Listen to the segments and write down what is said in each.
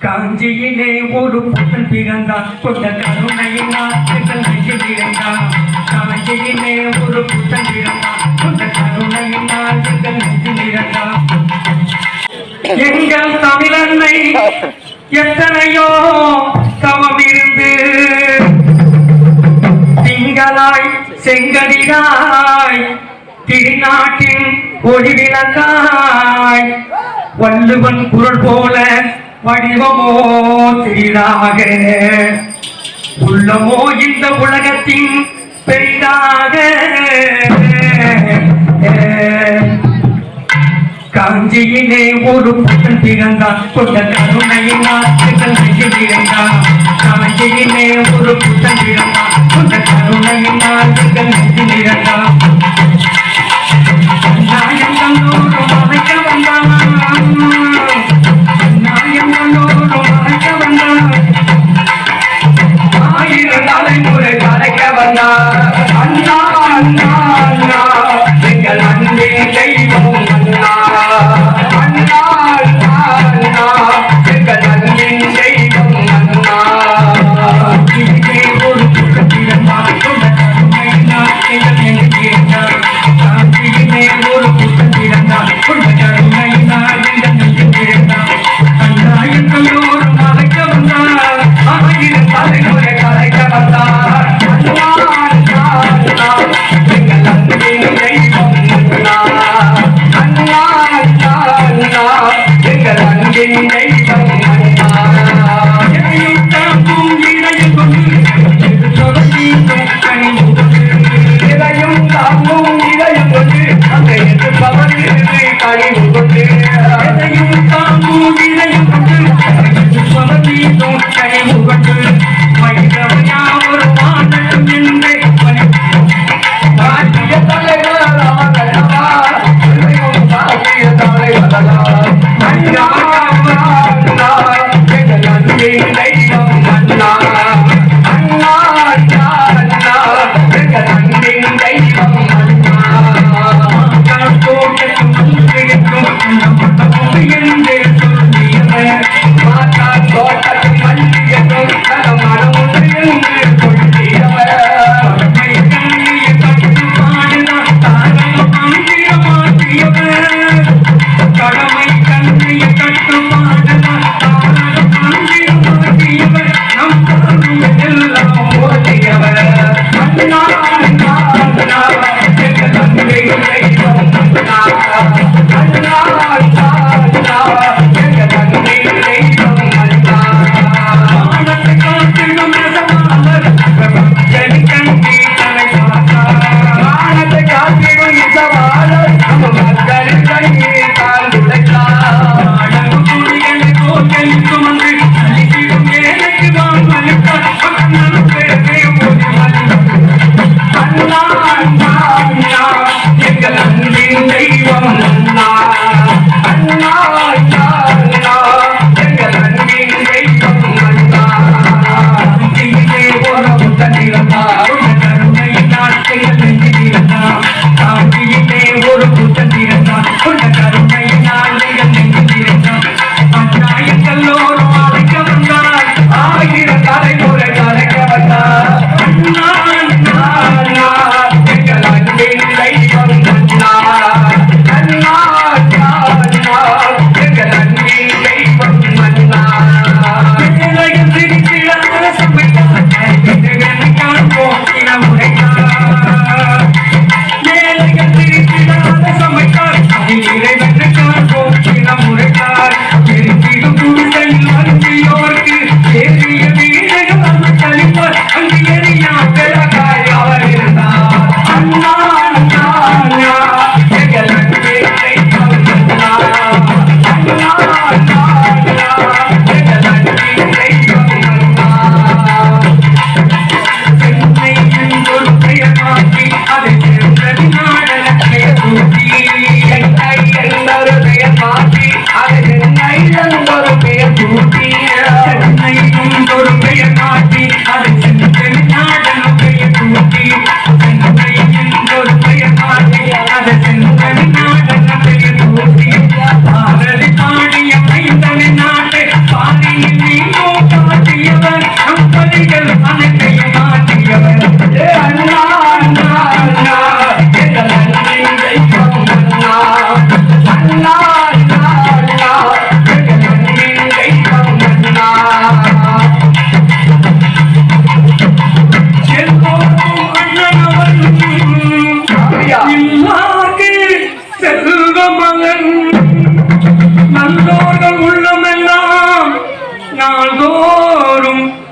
காஞ்சியிலே ஒரு புத்தன் பிறந்தான் கொண்ட கருணையினால் நெஞ்சில் இருந்தான் காஞ்சியிலே ஒரு புத்தன் பிறந்தான் கொண்ட கருணையினால் நெஞ்சில் இருந்தான் எங்கள் தமிழன்னை எத்தனையோ தவம் இருந்து திங்களாய் செங்கடிகாய் திருநாட்டின் ஒளிவிளக்காய் வள்ளுவன் குரல் போல வடிவமோ சிறிதாக உள்ளமோ இந்த உலகத்தின் பெரிதாக. காஞ்சியிலே ஒரு புத்தன் பிறந்தான் கொண்ட கருணையின் ஆற்றுகள் நெஞ்சிலிருந்தான் காஞ்சியிலே ஒரு புத்தன் பிறந்தான் கொண்ட கருணையின் ஆற்றுகள்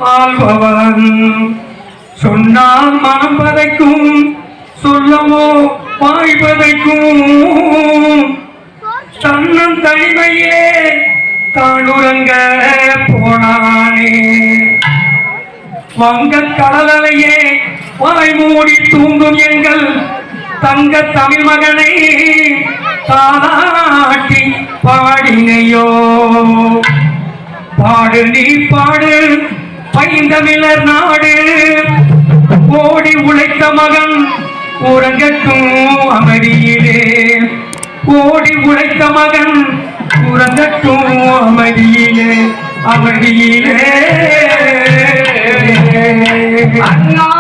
ஆள்பவன் சொன்னால் மனம் பதைக்கும் சொல்லவோ வாய் பதைக்கும். தன்னன் தனிமையே தானுறங்க போனானே. வங்க கடலையே வாய் மூடி தூங்கும் எங்கள் தங்க தமிழ் மகனை தாளாட்டி பாடினையோ. பாடு நீ பாடு பைந்தமிழர் நாடு. ஓடி உழைத்த மகன் உறங்கட்டும் அமைதியிலே. ஓடி உழைத்த மகன் உறங்கட்டும் அமைதியிலே அமைதியிலே. அண்ணா அண்ணா